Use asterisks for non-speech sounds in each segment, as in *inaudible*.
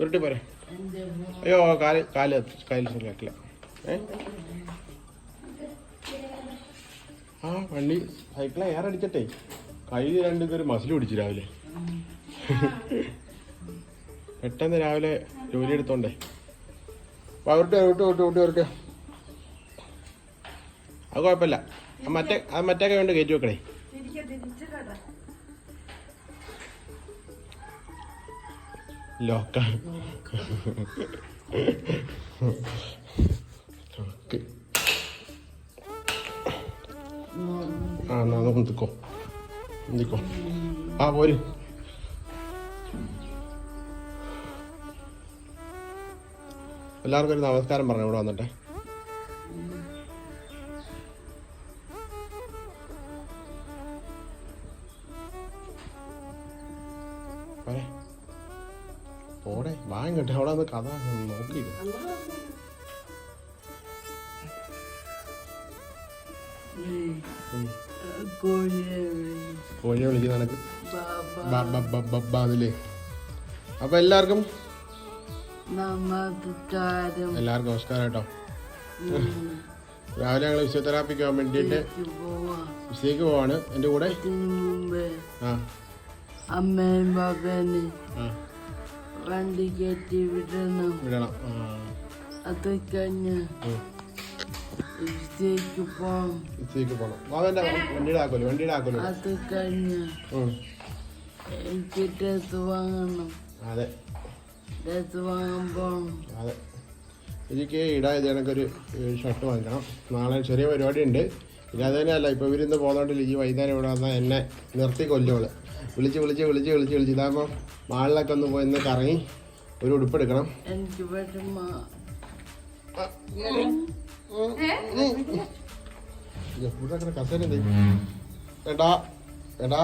ഉരുട്ടി പോരെ. അയ്യോ കാൽ കാൽ കാൽ ശരിയാക്കില്ല. ഏ? ആ വണ്ടി സൈക്കിളെ ഏറെ അടിച്ചട്ടെ. കയ്യിൽ രണ്ടും പേര് മസിൽ പിടിച്ചു രാവിലെ. പെട്ടെന്ന് രാവിലെ ജോലി എടുത്തോണ്ടേ. ഉരുട്ടി ഉരുട്ടി ഉരുട്ടി ഉരുട്ടി ഉരുട്ടി. അത് കുഴപ്പമില്ല. മറ്റേ അത് മറ്റേ കൈ കൊണ്ട് കയറ്റി വെക്കണേ. Lock lock. ആ എന്നാ നമുക്ക് നിൽക്കോ നിൽക്കോ ആ പോര് എല്ലാവർക്കും ഒരു നമസ്കാരം പറഞ്ഞു ഇവിടെ വന്നിട്ടെ. പോരെ പോടെ വാങ്ങ കേട്ടെ അവിടെ നിന്ന് കഥ നോക്കിയില്ല കോഴിയെ വിളിക്കുന്ന അതില്ലേ അപ്പൊ എല്ലാവർക്കും എല്ലാവർക്കും നമസ്കാരം കേട്ടോ. രാവിലെ ഞങ്ങൾ ഫിസിയോതെറാപ്പിക്ക് പോകാൻ വേണ്ടിയിട്ട് പോവാം ഫിസിക്ക് പോവാണ്. എന്റെ കൂടെ? ആ. അമ്മയും വണ്ടി കയറ്റി വിടണം. വിടണം. അത് കഴിഞ്ഞ് പോകാം പോകണം വണ്ടിയുടെ വണ്ടിയുടെ ആക്കല്ലോ അത് കഴിഞ്ഞ് ഉം. എനിക്ക് ഡ്രസ് വാങ്ങണം. അതെ. ഡ്രസ് വാങ്ങാൻ പോകണം അതെ. എനിക്ക് ഇടാ ഇത് കണക്കൊരു ഷർട്ട് വാങ്ങിക്കണം. നാളെ ചെറിയ പരിപാടി ഉണ്ട് പിന്നെ അത് തന്നെയല്ല ഇപ്പോൾ ഇവരിന്ന് പോകുന്നതുകൊണ്ട് ഈ വൈകുന്നേരം ഇവിടെ വന്നാൽ എന്നെ നിർത്തി കൊല്ലുവൾ വിളിച്ച് വിളിച്ച് വിളിച്ച് വിളിച്ച് വിളിച്ച്. ഇതാകുമ്പോൾ മാളിലൊക്കെ ഒന്ന് പോയി ഒന്ന് കറങ്ങി ഒരു ഉടുപ്പെടുക്കണം. കസേര എന്ത് എടാ എടാ.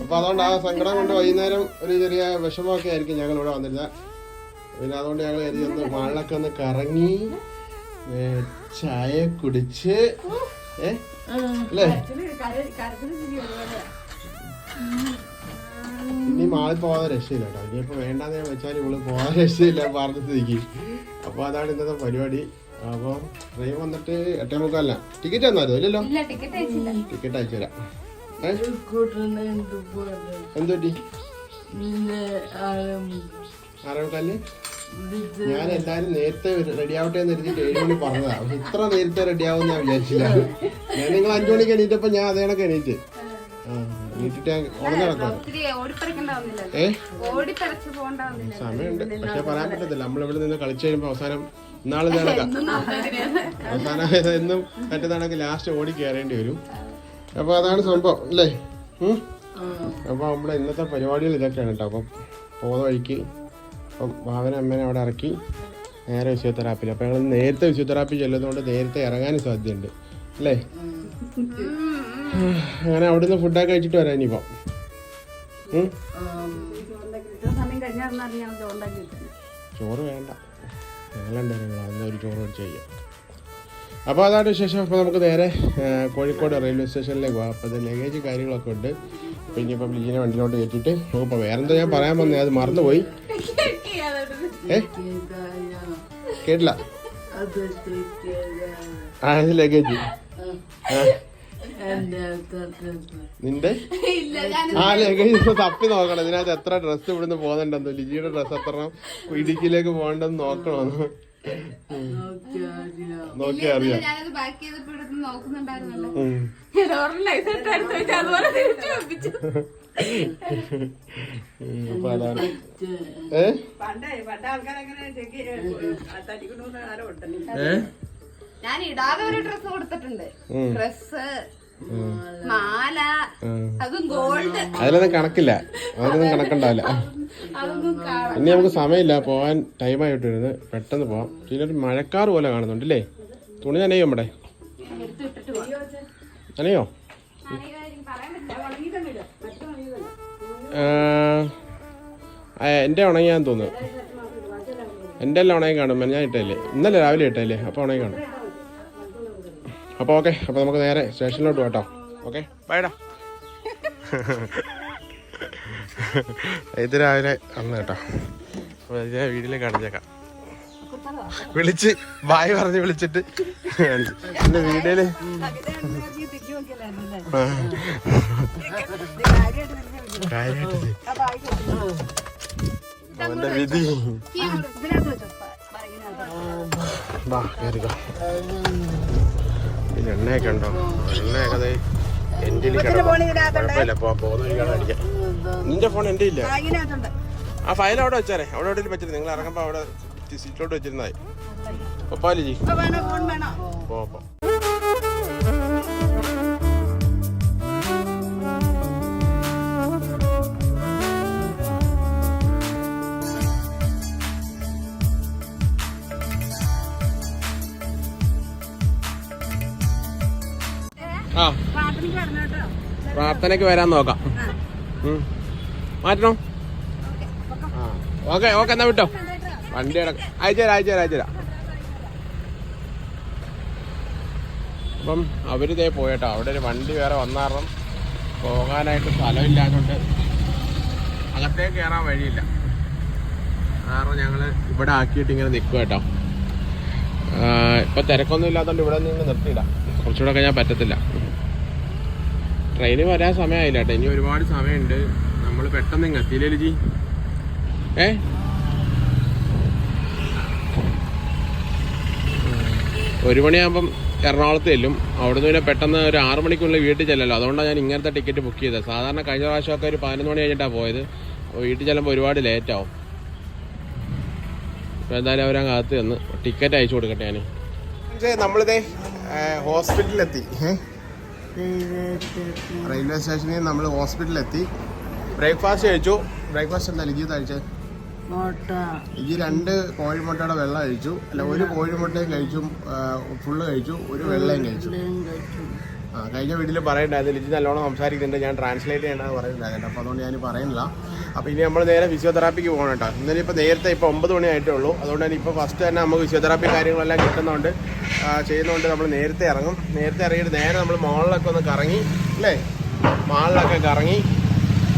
അപ്പൊ അതുകൊണ്ട് ആ സങ്കടം കൊണ്ട് വൈകുന്നേരം ഒരു ചെറിയ വിഷമമൊക്കെ ആയിരിക്കും ഞങ്ങൾ ഇവിടെ വന്നിരുന്നത് പിന്നെ അതുകൊണ്ട് ഞങ്ങൾ കരുതി ഒന്ന് മാളിലൊക്കെ ഒന്ന് കറങ്ങി ചായ കുടിച്ച് ഇനി മാളിൽ പോകാതെ രക്ഷയില്ല കേട്ടോ. ഇനിയിപ്പോ വേണ്ടാന്ന് ഞാൻ വെച്ചാൽ ഇവൾ പോകാതെ രക്ഷയില്ല പറഞ്ഞിരിക്കും അപ്പൊ അതാണ് ഇന്നത്തെ പരിപാടി. അപ്പൊ ട്രെയിൻ വന്നിട്ട് എട്ടേ മുക്കാലല്ല ടിക്കറ്റ് തന്നായിരുന്നു ഇല്ലല്ലോ? ഇല്ല ടിക്കറ്റ് അയച്ചു തരാം. ഏ? കൂട്ടനെ എന്ത് പോലെ എന്ത് നിന്നെ ആരും ആറേ മുക്കാലിന്? ഞാൻ എല്ലാരും നേരത്തെ റെഡി ആവട്ടെ എന്ന് കരുതിയിട്ട് ഏഴ് മണി പറഞ്ഞതാ. പക്ഷെ ഇത്ര നേരത്തെ റെഡി ആവും ഞാൻ വിചാരിച്ചില്ല. ഞാൻ നിങ്ങൾ അഞ്ചു മണിക്ക് എണീറ്റപ്പോ ഞാൻ അതേ കണക്ക് എണീറ്റ്. സമയമുണ്ട്. പക്ഷെ പറയാൻ പറ്റത്തില്ല. നമ്മൾ ഇവിടെ നിന്ന് കളിച്ചു കഴിയുമ്പോ അവസാനം ഇന്നാൾ നടക്കാം അവസാനം എന്നും മറ്റേതാണെങ്കിൽ ലാസ്റ്റ് ഓടി കയറേണ്ടി വരും. അപ്പൊ അതാണ് സംഭവം അല്ലേ? അപ്പൊ നമ്മുടെ ഇന്നത്തെ പരിപാടികൾ ഇതൊക്കെയാണ് കേട്ടോ. അപ്പം പോകുന്ന വഴിക്ക് അപ്പം ഭാവന അമ്മേനെ അവിടെ ഇറക്കി നേരെ ഫിസിയോതെറാപ്പിയിൽ അപ്പം ഞങ്ങൾ നേരത്തെ ഫിസിയോതെറാപ്പി ചെല്ലുന്നതുകൊണ്ട് നേരത്തെ ഇറങ്ങാനും സാധ്യതയുണ്ട്. അല്ലേ? അങ്ങനെ അവിടുന്ന് ഫുഡൊക്കെ കഴിച്ചിട്ട് വരാം ഇനിയിപ്പം. ചോറ് വേണ്ട. ഞങ്ങളുണ്ടായിരുന്നു അന്ന് ഒരു ചോറ് മേടിച്ച് കഴിക്കാം. അപ്പോൾ അതാണ് ശേഷം അപ്പോൾ നമുക്ക് നേരെ കോഴിക്കോട് റെയിൽവേ സ്റ്റേഷനിലേക്ക് പോകാം. അപ്പോൾ അത് ലഗേജ് കാര്യങ്ങളൊക്കെ ഉണ്ട്. അപ്പോൾ ഇനിയിപ്പോൾ ലീജിനെ വണ്ടിയിലോട്ട് കയറ്റിയിട്ട് അപ്പോൾ വേറെന്താ ഞാൻ പറയാൻ വന്നേ. അത് മറന്നുപോയി. കേട്ടില്ല. ലഗേജ്. നിന്റെ? ഇല്ല ഞാൻ ആ ലഗേജ് തപ്പി നോക്കണം. ഇതിനകത്ത് എത്ര ഡ്രസ്സ് ഇവിടുന്ന് പോകുന്നുണ്ടെന്നോ. ലിജിയുടെ ഡ്രസ്സ് എത്ര ഇടുക്കിയിലേക്ക് പോകണ്ടെന്ന് നോക്കണമെന്ന് നോക്കിയാൽ നോക്കി അറിയാം. നോക്കുന്നുണ്ടായിരുന്നല്ലോ. അപ്പൊ അതാണ്. ഏ? ഏ? ഞാൻ ഇടാതെ ഒരു ഡ്രസ് കൊടുത്തിട്ടുണ്ട്. ഡ്രസ് മാല അതും ഗോൾഡ് അതിലൊന്നും കണക്കില്ല. അതിലൊന്നും കണക്കുണ്ടാവില്ല. *laughs* അതൊന്നും കാണാം ഇനി നമുക്ക് സമയമില്ല. പോവാൻ ടൈമായിട്ട് വരുന്നത്. പെട്ടെന്ന് പോവാം. പിന്നെ ഒരു മഴക്കാർ പോലെ കാണുന്നുണ്ട് അല്ലേ തുണി നനയോ നമ്മുടെ നനയോ? എന്റെ ഉണങ്ങിയാന്ന് തോന്നുന്നു. എന്റെ എല്ലാം ഉണങ്ങി കാണും. ഞാൻ ഇട്ടല്ലേ ഇന്നലെ രാവിലെ ഇട്ടല്ലേ അപ്പോൾ ഉണങ്ങി കാണും. അപ്പോൾ ഓക്കെ അപ്പോൾ നമുക്ക് നേരെ സ്റ്റേഷനിലോട്ട് പോട്ടോ ഓക്കെ ബൈഡാ ഇത് രാവിലെ അന്ന് കേട്ടോ. ഞാൻ വീട്ടിലെ കാണിച്ചേക്കാം. വിളിച്ച് വായി പറഞ്ഞ് വിളിച്ചിട്ട്. എന്റെ വീഡിയോയിൽ ആ. അവന്റെ വിധി. എണ്ണയൊക്കെ ഉണ്ടോ എണ്ണയൊക്കെ എന്റെ കുഴപ്പമില്ല പോകുന്ന അടിക്കാം നിന്റെ ഫോൺ എന്റെ ഇല്ല? ആ ഫയൽ അവിടെ വെച്ചാറേ അവിടെ എവിടെ പറ്റില്ല നിങ്ങൾ ഇറങ്ങുമ്പോ അവിടെ സീറ്റിലോട്ട് വെച്ചിരുന്നായി പപ്പാലിജി. പോ പോ. പ്രാർത്ഥനയ്ക്ക് വരാൻ നോക്കാം. മാറ്റണോ? ഓക്കെ ഓക്കെ എന്നാ വിട്ടോ. വണ്ടി അയച്ചേരാ അയച്ചുതരാം അയച്ചുതരാം അയച്ചുതരാം. അപ്പം അവരിതേ പോയേട്ടോ. അവിടെ ഒരു വണ്ടി വേറെ വന്നാറണം പോകാനായിട്ട് സ്ഥലമില്ലാത്തോണ്ട് അകത്തേക്ക് കയറാൻ വഴിയില്ല. കാരണം ഞങ്ങൾ ഇവിടെ ആക്കിയിട്ട് ഇങ്ങനെ നിൽക്കുക കേട്ടോ. ഇപ്പൊ തിരക്കൊന്നും ഇല്ലാത്തതുകൊണ്ട് ഇവിടെ നിന്ന് നിർത്തിയിടാം. കുറച്ചുകൂടെ കഴിഞ്ഞാൽ പറ്റത്തില്ല. ട്രെയിന് വരാൻ സമയമായില്ല കേട്ടോ ഇനി ഒരുപാട് സമയമുണ്ട്. നമ്മൾ പെട്ടെന്ന് ഇങ്ങ് എത്തിയില്ലേ ലിജി? ഏ? ഒരു മണിയാകുമ്പം എറണാകുളത്ത് ചെല്ലും. അവിടുന്ന് പിന്നെ പെട്ടെന്ന് ഒരു ആറ് മണിക്കുള്ളിൽ വീട്ടിൽ ചെല്ലല്ലോ. അതുകൊണ്ടാണ് ഞാൻ ഇങ്ങനത്തെ ടിക്കറ്റ് ബുക്ക് ചെയ്തത്. സാധാരണ കഴിഞ്ഞ പ്രാവശ്യമൊക്കെ ഒരു പതിനൊന്ന് മണി കഴിഞ്ഞിട്ടാണ് പോയത്. അപ്പോൾ വീട്ടിൽ ചെല്ലുമ്പോൾ ഒരുപാട് ലേറ്റ് ആവും. അപ്പോൾ എന്തായാലും അവരങ്ങ് അകത്ത് ചെന്ന് ടിക്കറ്റ് അയച്ചു കൊടുക്കട്ടെ ഞാൻ നമ്മളിതേ ഹോസ്പിറ്റലിലെത്തി. റെയിൽവേ സ്റ്റേഷനിൽ നമ്മൾ ഹോസ്പിറ്റലിലെത്തി ബ്രേക്ക്ഫാസ്റ്റ് കഴിച്ചു. ബ്രേക്ക്ഫാസ്റ്റ് എന്താ? ലിജി കഴിച്ചത് ലിജി രണ്ട് കോഴിമുട്ടയുടെ വെള്ളം കഴിച്ചു. അല്ല ഒരു കോഴിമുട്ടയും കഴിച്ചു ഫുള്ള് കഴിച്ചു. ഒരു വെള്ളയും കഴിച്ചു. ആ കഴിഞ്ഞ വീട്ടിൽ പറയണ്ടായിരുന്നു ലിജി നല്ലോണം സംസാരിക്കുന്നുണ്ട് ഞാൻ ട്രാൻസ്ലേറ്റ് ചെയ്യണമെന്ന് പറയുന്നുണ്ടായിരുന്നു അപ്പോൾ അതുകൊണ്ട് ഞാൻ പറയുന്നില്ല. അപ്പോൾ ഇനി നമ്മൾ നേരെ ഫിസിയോതെറാപ്പിക്ക് പോകണം കേട്ടോ. ഇന്നലെ ഇപ്പോൾ നേരത്തെ ഇപ്പോൾ ഒമ്പത് മണി ആയിട്ടേ ഉള്ളൂ അതുകൊണ്ട് തന്നെ ഇപ്പോൾ ഫസ്റ്റ് തന്നെ നമുക്ക് ഫിസിയോതെറാപ്പി കാര്യങ്ങളെല്ലാം കിട്ടുന്നതുകൊണ്ട് ചെയ്യുന്നതുകൊണ്ട് നമ്മൾ നേരത്തെ ഇറങ്ങും. നേരത്തെ ഇറങ്ങിയിട്ട് നേരെ നമ്മൾ മാളിലൊക്കെ ഒന്ന് കറങ്ങി അല്ലേ? മാളിലൊക്കെ കറങ്ങി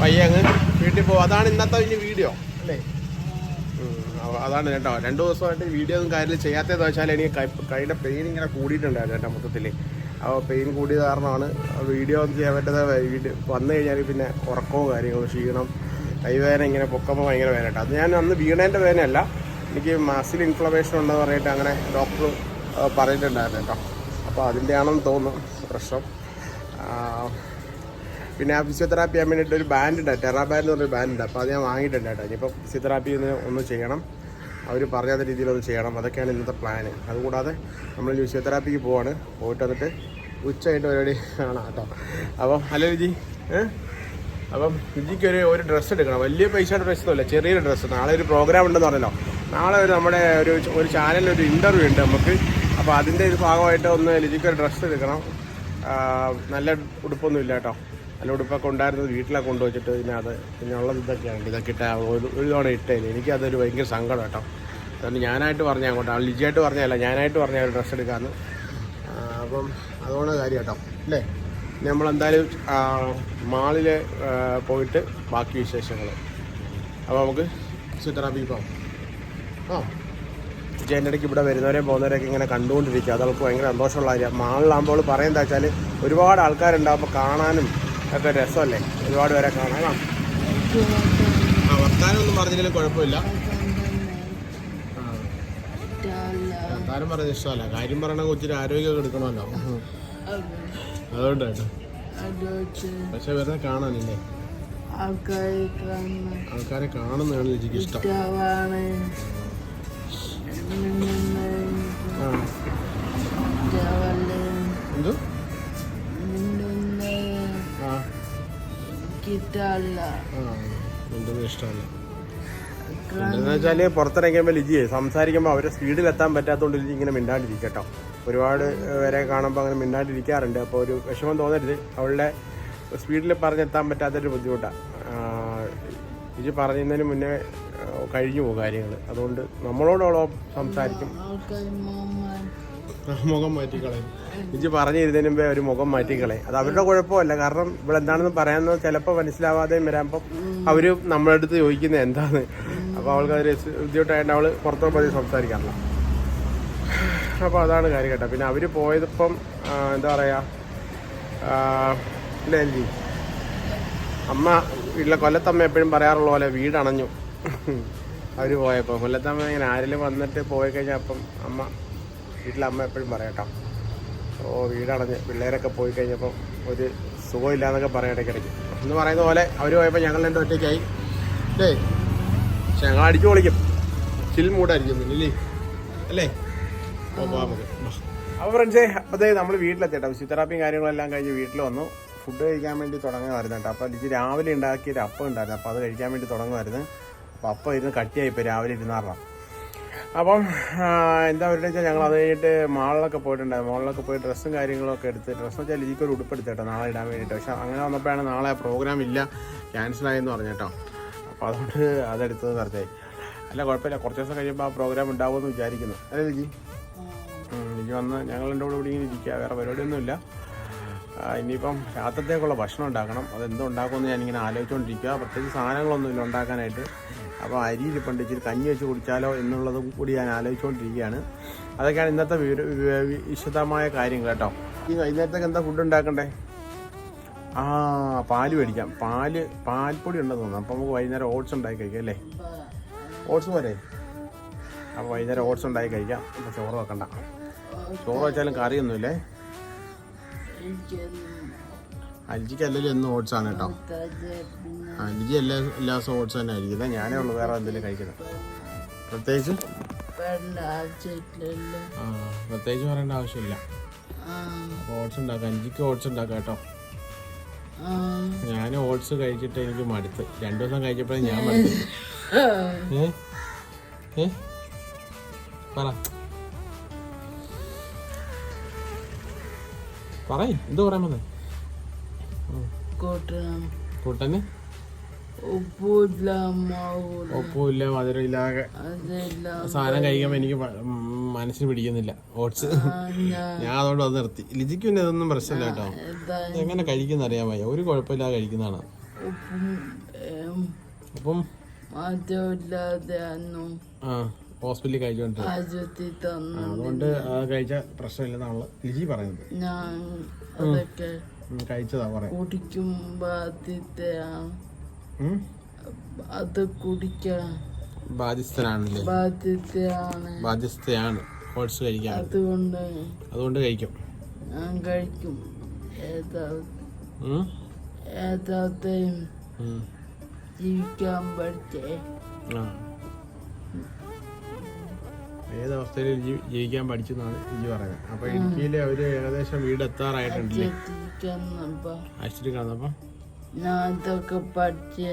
പയ്യെ അങ്ങ് വീട്ടിൽ പോകും അതാണ് ഇന്നത്തെ ഇനി വീഡിയോ അല്ലേ? അതാണ് കേട്ടോ. രണ്ടു ദിവസമായിട്ട് വീഡിയോ ഒന്നും കാര്യം ചെയ്യാത്തതെന്ന് വെച്ചാൽ എനിക്ക് കൈയുടെ പെയിൻ ഇങ്ങനെ കൂടിയിട്ടുണ്ടായിരുന്നു കേട്ടോ മൊത്തത്തിൽ പെയിൻ കൂടിയത് കാരണമാണ്. വീഡിയോ ഒന്നും ചെയ്യാൻ പറ്റാത്ത വീഡിയോ വന്നു കഴിഞ്ഞാൽ പിന്നെ ഉറക്കവും കാര്യങ്ങളും ക്ഷീണം കൈവേദന ഇങ്ങനെ പൊക്കുമ്പോൾ ഭയങ്കര വേദന അത് ഞാൻ അന്ന് വീണേന്റെ വേദനയല്ല. എനിക്ക് മസിൽ ഇൻഫ്ലമേഷൻ ഉണ്ടെന്ന് പറഞ്ഞിട്ട് അങ്ങനെ ഡോക്ടർ പറഞ്ഞിട്ടുണ്ടായിരുന്നു കേട്ടോ. അപ്പോൾ അതിന്റെ ആണെന്ന് തോന്നുന്നു പ്രശ്നം. പിന്നെ ആ ഫിസിയോതെറാപ്പി ചെയ്യാൻ വേണ്ടിയിട്ട് ഒരു ബാൻഡ് ഉണ്ട് ടെറാ ബാൻഡ് എന്ന് പറഞ്ഞൊരു ബാൻഡ് ഉണ്ട്. അപ്പോൾ അത് ഞാൻ വാങ്ങിയിട്ടുണ്ട് കേട്ടോ. ഇനിയിപ്പോൾ ഫിസിയോതെറാപ്പി ഒന്ന് ചെയ്യണം. അവർ പറയാത്ത രീതിയിൽ അത് ചെയ്യണം. അതൊക്കെയാണ് ഇന്നത്തെ പ്ലാന് അതുകൂടാതെ നമ്മൾ ഫിസിയോതെറാപ്പിക്ക് പോവാണ്. പോയിട്ട് വന്നിട്ട് ഉച്ചയായിട്ട് പരിപാടി കാണാം കേട്ടോ. അപ്പം ഹലോ വിജി അപ്പം വിജിക്ക് ഒരു ഒരു ഡ്രസ്സ് എടുക്കണം. വലിയ പൈസയുടെ ഡ്രസ്സൊന്നുമില്ല ചെറിയൊരു ഡ്രസ്സ് നാളെ ഒരു പ്രോഗ്രാം ഉണ്ടെന്ന് പറഞ്ഞല്ലോ. നാളെ ഒരു നമ്മുടെ ഒരു ഒരു ചാനലിൽ ഒരു ഇന്റർവ്യൂ ഉണ്ട് നമുക്ക്. അപ്പോൾ അതിന്റെ ഒരു ഭാഗമായിട്ട് ഒന്ന് ലിജിക്കൊരു ഡ്രസ്സ് എടുക്കണം. നല്ല ഉടുപ്പൊന്നും ഇല്ല കേട്ടോ. നല്ല ഉടുപ്പൊക്കെ ഉണ്ടായിരുന്നത് വീട്ടിലൊക്കെ കൊണ്ടുവച്ചിട്ട് പിന്നെ അത് പിന്നെ ഉള്ളത് ഇതൊക്കെയാണ്. ഇതൊക്കെ ഇട്ട ഒരു ഒരു തവണ ഇട്ടേന്. എനിക്കതൊരു ഭയങ്കര സങ്കടം കേട്ടോ. അതുകൊണ്ട് ഞാനായിട്ട് പറഞ്ഞാൽ അങ്ങോട്ട് ലിജിയായിട്ട് പറഞ്ഞതല്ല ഞാനായിട്ട് പറഞ്ഞ ഒരു ഡ്രസ്സ് എടുക്കാമെന്ന് അപ്പം അതുകൊണ്ട് കാര്യം കേട്ടോ. അല്ലേ? നമ്മളെന്തായാലും മാളിൽ പോയിട്ട് ബാക്കി വിശേഷങ്ങൾ അപ്പോൾ നമുക്ക് ഫിസിയോതെറാപ്പി പോകാം ആ. ചേന്റെ ഇടയ്ക്ക് ഇവിടെ വരുന്നവരെയും പോകുന്നവരെയൊക്കെ ഇങ്ങനെ കണ്ടുകൊണ്ടിരിക്കുക. അത് ഭയങ്കര സന്തോഷമുള്ള കാര്യം മാളിലാകുമ്പോൾ പറയുന്നത് വെച്ചാൽ ഒരുപാട് ആൾക്കാരുണ്ടാകുമ്പോൾ കാണാനും ഒക്കെ രസമല്ലേ? ഒരുപാട് പേരെ കാണാം ആ. വർത്താനമൊന്നും പറഞ്ഞില്ലെങ്കിലും കുഴപ്പമില്ല. വർത്താനം പറഞ്ഞ ഇഷ്ടമല്ല. കാര്യം പറയണ ഒത്തിരി ആരോഗ്യമൊക്കെ എടുക്കണമല്ലോ. അതുകൊണ്ട് കേട്ടോ. അതൊക്കെ പക്ഷെ വെറുതെ കാണാനില്ലേ? ആൾക്കാരെ കാണുന്നതാണ് ചേച്ചിക്ക് ഇഷ്ടം. ഇഷ്ടമല്ല. എന്താന്ന് വെച്ചാൽ പുറത്തിറങ്ങിയപ്പോ ലിജിയെ സംസാരിക്കുമ്പോൾ അവരെ സ്പീഡിൽ എത്താൻ പറ്റാത്തതുകൊണ്ട് ലിജി ഇങ്ങനെ മിണ്ടാണ്ടിരിക്കട്ടോ. ഒരുപാട് വരെ കാണുമ്പോൾ അങ്ങനെ മിണ്ടാണ്ടിരിക്കാറുണ്ട്. അപ്പോൾ ഒരു വിഷമം തോന്നരുത്. അവളുടെ സ്പീഡിൽ പറഞ്ഞെത്താൻ പറ്റാത്തൊരു ബുദ്ധിമുട്ടാണ് ലിജി പറയുന്നതിന് മുന്നേ കഴിഞ്ഞു പോകും കാര്യങ്ങൾ അതുകൊണ്ട് നമ്മളോടോളം സംസാരിക്കും. മുഖം മാറ്റിക്കളയും. ഇജ്ജ് പറഞ്ഞു തരുന്നതിന് മുമ്പേ ഒരു മുഖം മാറ്റിക്കളെ. അത് അവരുടെ കുഴപ്പമല്ല. കാരണം ഇവിടെ എന്താണെന്ന് പറയാമെന്ന് ചിലപ്പോൾ മനസ്സിലാവാതെയും വരാമ്പോൾ അവർ നമ്മുടെ അടുത്ത് ചോദിക്കുന്നത് എന്താണ് അപ്പോൾ അവൾക്ക് അതൊരു ബുദ്ധിമുട്ടായിട്ട് അവൾ പുറത്തോ പോയി സംസാരിക്കാറില്ല. അപ്പോൾ അതാണ് കാര്യം കേട്ടോ. പിന്നെ അവർ പോയതിപ്പം എന്താ പറയുക എൽജി അമ്മ വീട്ടിലെ കൊല്ലത്തമ്മ എപ്പോഴും പറയാറുള്ള പോലെ വീടണഞ്ഞു. അവർ പോയപ്പോൾ കൊല്ലത്തമ്മ ഇങ്ങനെ ആരെങ്കിലും വന്നിട്ട് പോയി കഴിഞ്ഞാൽ അപ്പം അമ്മ വീട്ടിലെ അമ്മ എപ്പോഴും പറയട്ടോ ഓ വീടടഞ്ഞ് പിള്ളേരൊക്കെ പോയി കഴിഞ്ഞപ്പം ഒരു സുഖമില്ലാന്നൊക്കെ പറയാം ഇടയ്ക്കിടയ്ക്ക്. എന്ന് പറയുന്ന പോലെ അവർ പോയപ്പോൾ ഞങ്ങൾ രണ്ടും ഒറ്റയ്ക്കായി. അല്ലേ? പക്ഷെ ഞങ്ങൾ അടിച്ചു പൊളിക്കും. ചിൽ മൂടായിരിക്കും ഇല്ലേ അല്ലേ? അപ്പോൾ അപ്പോൾ ഫ്രണ്ട്സേ അതേ നമ്മൾ വീട്ടിലെത്തിട്ടോ ഫിസിയോതെറാപ്പിയും കാര്യങ്ങളെല്ലാം കഴിഞ്ഞ് വീട്ടിൽ വന്നു. ഫുഡ് കഴിക്കാൻ വേണ്ടി തുടങ്ങുമായിരുന്നു കേട്ടോ. അപ്പോൾ എനിക്ക് രാവിലെ ഉണ്ടാക്കിയൊരു അപ്പം ഉണ്ടായിരുന്നു. അപ്പോൾ അത് കഴിക്കാൻ വേണ്ടി തുടങ്ങുമായിരുന്നു അപ്പോൾ അപ്പം ഇരുന്ന് കട്ടിയായിപ്പോൾ രാവിലെ ഇരുന്നാറാം അപ്പം എന്താ പറയുക വെച്ചാൽ ഞങ്ങൾ അത് കഴിഞ്ഞിട്ട് മാളിലൊക്കെ പോയിട്ടുണ്ടായിരുന്നു മാളിലൊക്കെ പോയി ഡ്രസ്സും കാര്യങ്ങളൊക്കെ എടുത്ത് ഡ്രസ്സ് വെച്ചാൽ എനിക്കൊരു ഉടുപ്പ് എടുത്തേട്ടോ നാളെ ഇടാൻ വേണ്ടിയിട്ട്. പക്ഷെ അങ്ങനെ വന്നപ്പോഴാണ് നാളെ പ്രോഗ്രാം ഇല്ല ക്യാൻസലായെന്ന് പറഞ്ഞു കേട്ടോ അപ്പോൾ അതുകൊണ്ട് അതെടുത്തത് നിർത്തായി അല്ല കുഴപ്പമില്ല. കുറച്ച് ദിവസം കഴിയുമ്പോൾ ആ പ്രോഗ്രാം ഉണ്ടാവുമെന്ന് വിചാരിക്കുന്നു. അല്ലേ ലിജി? ലിജി വന്ന് ഞങ്ങൾ എന്റെ കൂടെ ഇവിടെ ഇങ്ങനെ ഇരിക്കുക. വേറെ പരിപാടിയൊന്നുമില്ല. ഇനിയിപ്പം രാത്രത്തേക്കുള്ള ഭക്ഷണം ഉണ്ടാക്കണം. അതെന്തോ ഉണ്ടാക്കുമെന്ന് ഞാനിങ്ങനെ ആലോചിച്ചുകൊണ്ടിരിക്കുക പ്രത്യേകിച്ച് സാധനങ്ങളൊന്നുമില്ല ഉണ്ടാക്കാനായിട്ട്. അപ്പോൾ അരിയിൽ ഇരിപ്പുണ്ട് ഇച്ചിരി കഞ്ഞി വെച്ച് കുടിച്ചാലോ എന്നുള്ളതും കൂടി ഞാൻ ആലോചിച്ചുകൊണ്ടിരിക്കുകയാണ്. അതൊക്കെയാണ് ഇന്നത്തെ വിശദമായ കാര്യങ്ങൾ കേട്ടോ. ഈ വൈകുന്നേരത്തേക്ക് എന്താ ഫുഡ് ഉണ്ടാക്കണ്ടേ? ആ പാൽ മേടിക്കാം. പാൽ പാൽപ്പൊടി ഉണ്ടെന്ന് തോന്നുന്നു. അപ്പോൾ നമുക്ക് വൈകുന്നേരം ഓട്സ് ഉണ്ടാക്കി കഴിക്കാം അല്ലേ? ഓട്സ് പോരെ? അപ്പോൾ വൈകുന്നേരം ഓട്സ് ഉണ്ടാക്കി കഴിക്കാം. അപ്പോൾ ചോറ് വെക്കണ്ട. ചോറ് വെച്ചാലും കറിയൊന്നുമില്ലേ? അൽജിക്ക് അല്ലെങ്കിൽ എന്നും ഓട്സ് ആണ് കേട്ടോ. അൽജി എല്ലാ എല്ലാ ഓട്സ് തന്നെ അല്ലേ ഞാനേ ഉള്ളൂ വേറെ എന്തെങ്കിലും കഴിക്കണം. പ്രത്യേകിച്ച്? പ്രത്യേകിച്ച് പറയേണ്ട ആവശ്യമില്ല. ഓട്സ് ഉണ്ടാക്കാം. അഞ്ചിക്ക് ഓട്സ് ഉണ്ടാക്കാം കേട്ടോ. ഞാൻ ഓട്സ് കഴിച്ചിട്ട് എനിക്ക് മടുത്ത്. രണ്ടു ദിവസം കഴിച്ചപ്പോഴേ ഞാൻ മടുത്തു. *laughs* പറ. പറയ്. എന്ത് പറയാൻ വന്നേ? കൂട്ടന്? ഉപ്പില്ല മധുരമില്ലാതെ അതെല്ല സാധനം കഴിക്കുമ്പോൾ എനിക്ക് മനസ്സിന് പിടിക്കുന്നില്ല ഓട്സ്. ഞാൻ അതുകൊണ്ട് അത് നിർത്തി. ലിജിക്ക് പിന്നെ ഇതൊന്നും പ്രശ്നമില്ല കേട്ടോ. എങ്ങനെ കഴിക്കുന്ന അറിയാൻ വയ്യ. ഒരു കുഴപ്പമില്ലാതെ കഴിക്കുന്നതാണ്. അപ്പം? ഹോസ്പിറ്റലിൽ കഴിച്ചോണ്ട് അതുകൊണ്ട് അത് കഴിച്ച പ്രശ്നമില്ലെന്നാണല്ലോ ലിജി പറയുന്നത്. കഴിച്ചതാ പറയാം കുടിക്കും ബാധ്യതയാണ് ഉം? അത് കുടിക്കാൻ ബാധ്യസ്ഥനാണല്ലേ? ബാധ്യതയാണ് ബാധ്യസ്ഥയാണ്. ഓട്സ് കഴിക്കാൻ. അതുകൊണ്ട് അതുകൊണ്ട് കഴിക്കും. ഞാൻ കഴിക്കും? ഏതാത്തെയും. ജീവിക്കാൻ പഠിച്ചേ. ഏതവസ്ഥയിൽ ജീവിക്കാൻ പഠിച്ചു എന്നാണ് ഇജി പറയുന്നത്. അപ്പൊ ഇടുക്കിയിലെ ഒരു ഏകദേശം വീട് എത്താറായിട്ടുണ്ടല്ലേ ജീവിക്കാൻ ആശുപത്രി കാണുന്നപ്പം ഞാൻ ഇതൊക്കെ പഠിച്ച്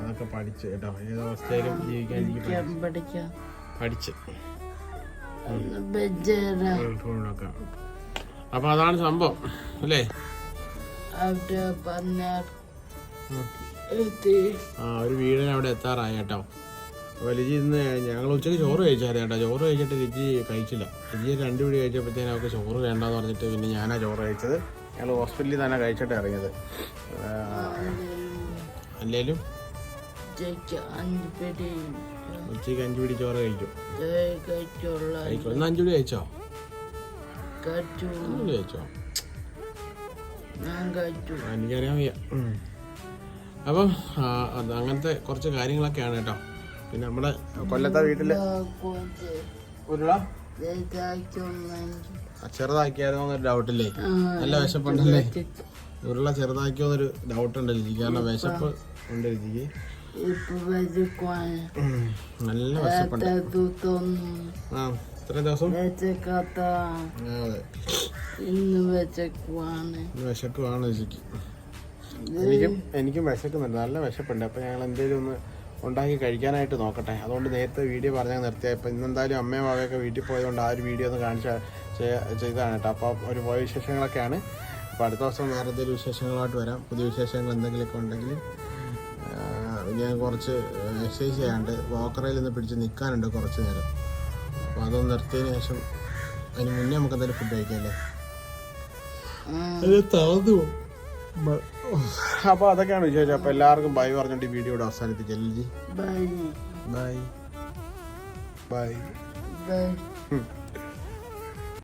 അതൊക്കെ പഠിച്ച് കേട്ടോ. ഏതവസ്ഥയിലും ജീവിക്കാൻ എനിക്ക് പഠിക്കാം പഠിച്ച്. അപ്പൊ അതാണ് സംഭവം അല്ലേ? അവിടെ പറഞ്ഞാൽ ആ ഒരു വീടിന് അവിടെ എത്താറായി കേട്ടോ. അപ്പോൾ ലിജി ഇന്ന് ഞങ്ങൾ ഉച്ചയ്ക്ക് ചോറ് കഴിച്ചായിരുന്നു കേട്ടോ. ചോറ് കഴിച്ചിട്ട് ലിജി കഴിച്ചില്ല. ലിജി രണ്ട് പിടി കഴിച്ചപ്പോഴത്തേനും അവർക്ക് ചോറ് വേണ്ടെന്ന് പറഞ്ഞിട്ട് പിന്നെ ഞാനാ ചോറ് കഴിച്ചത്. ഞങ്ങൾ ഹോസ്പിറ്റലിൽ തന്നെ കഴിച്ചിട്ട് ഇറങ്ങിയത്. അല്ലേലും? ഉച്ചയ്ക്ക് അഞ്ചു പിടി. ചോറ് കഴിക്കും കഴിക്കും ഇന്ന് അഞ്ച് പിടി കഴിച്ചോ? അഞ്ച് കഴിച്ചോ? എനിക്കറിയാൻ വയ്യ. അപ്പം അങ്ങനത്തെ കുറച്ച് കാര്യങ്ങളൊക്കെയാണ് കേട്ടോ. പിന്നെ നമ്മുടെ കൊല്ലത്തെ വീട്ടിൽ ഉരുള? ചെറുതാക്കിയായിരുന്നോ എന്നൊരു ഡൗട്ടില്ലേ നല്ല വിശപ്പുണ്ടല്ലേ? ഉരുള ചെറുതാക്കിയോന്നൊരു ഡൗട്ട് ഉണ്ട് രുചിക്ക് കാരണം വിശപ്പ് ഉണ്ട് രുചിക്ക് നല്ല വിശപ്പുണ്ട്. ആ ദിവസം? അതെ. ഇന്ന് വിശക്കുവാണ് രുചിക്ക് എനിക്കും എനിക്കും വിശക്കുന്നുണ്ട്. നല്ല വിശപ്പുണ്ട്. അപ്പം ഞങ്ങൾ എന്തെങ്കിലും ഒന്ന് ഉണ്ടാക്കി കഴിക്കാനായിട്ട് നോക്കട്ടെ. അതുകൊണ്ട് നേരത്തെ വീഡിയോ പറഞ്ഞാൽ നിർത്തിയ ഇപ്പം ഇന്നെന്തായാലും അമ്മയും അവയൊക്കെ വീട്ടിൽ പോയതുകൊണ്ട് ആ ഒരു വീഡിയോ ഒന്ന് കാണിച്ച ചെയ്താണ് ചെയ്തതാണ് കേട്ടോ. അപ്പൊ ഒരു പോയ വിശേഷങ്ങളൊക്കെയാണ്. അപ്പോൾ അടുത്ത ദിവസം വേറെ എന്തെങ്കിലും വിശേഷങ്ങളായിട്ട് വരാം. പുതിയ വിശേഷങ്ങൾ എന്തെങ്കിലുമൊക്കെ ഉണ്ടെങ്കിൽ ഞാൻ കുറച്ച് എക്സസൈസ് ചെയ്യാണ്ട് വാക്കറയിൽ നിന്ന് പിടിച്ച് നിൽക്കാനുണ്ട് കുറച്ച് നേരം. അപ്പോൾ അതൊന്ന് നിർത്തിയതിന് ശേഷം അതിന് മുന്നേ നമുക്ക് എന്തായാലും ഫുഡ് കഴിക്കാം അല്ലേ? ആ, അപ്പൊ അതൊക്കെയാണ് വിശേഷം. അപ്പൊ എല്ലാവർക്കും ബൈ പറഞ്ഞിട്ട് ഈ വീഡിയോ അവസാനിപ്പിക്കാം. LG? Bye bye bye bye.